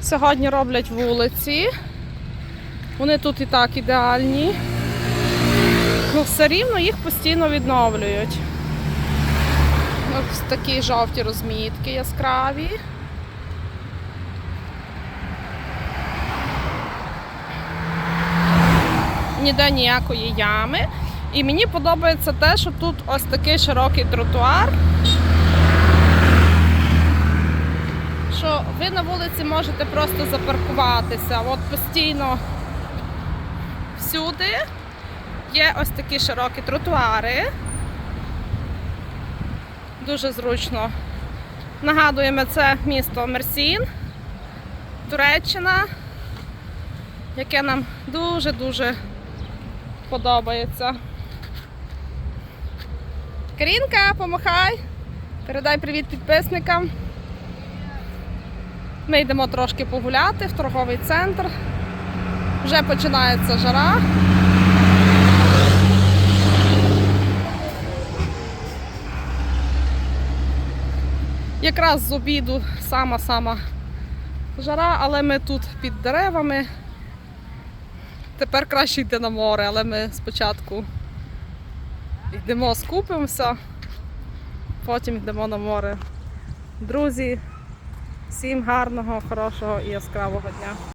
Сьогодні роблять вулиці. Вони тут і так ідеальні. Ну, все рівно їх постійно відновлюють. Ось такі жовті розмітки яскраві. Ніде ніякої ями. І мені подобається те, що тут ось такий широкий тротуар. Що ви на вулиці можете просто запаркуватися. От постійно всюди є ось такі широкі тротуари. Дуже зручно. Нагадуємо, це місто Мерсін, Туреччина, яке нам дуже-дуже подобається. Карінка, помахай. Передай привіт підписникам. Ми йдемо трошки погуляти в торговий центр. Вже починається жара. Якраз з обіду сама-сама жара, але ми тут під деревами. Тепер краще йти на море, але ми спочатку йдемо, скупимося, потім йдемо на море. Друзі, всім гарного, хорошого і яскравого дня.